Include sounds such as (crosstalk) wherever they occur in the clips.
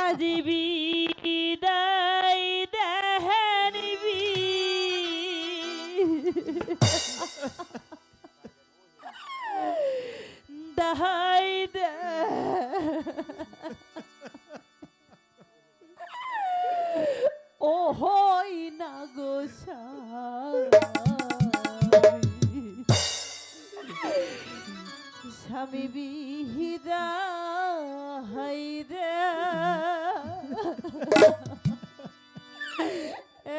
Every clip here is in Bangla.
আজি বিদায় দেহানিবি দহাই দে। ও হই না গোসা আমি বিহিদা হাইরে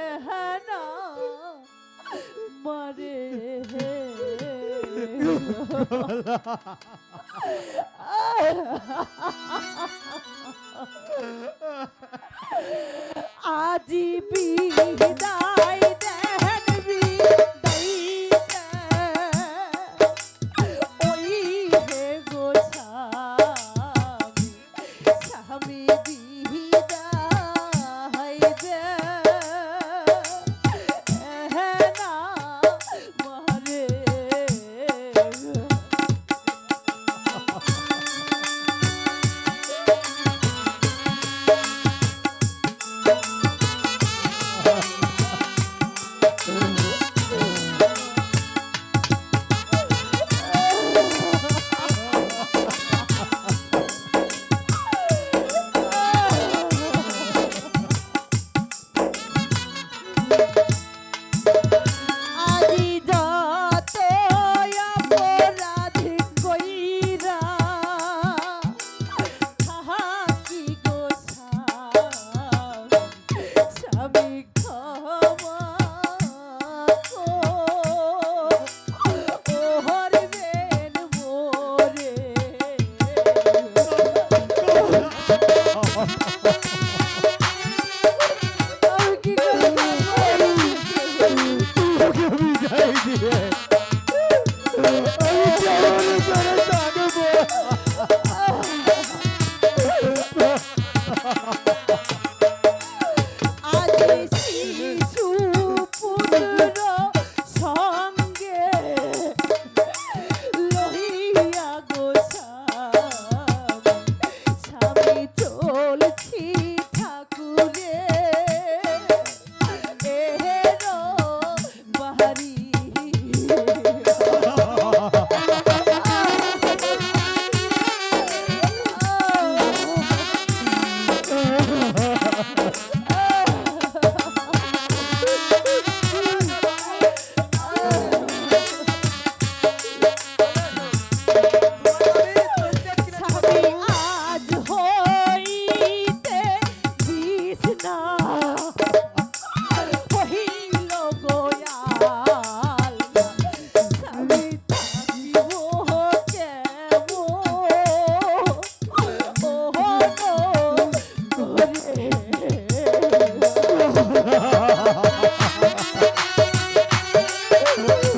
এহানা মরে আজি বিহিদা ওকে বিদায় দিয়ে আমি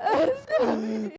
(laughs) I'm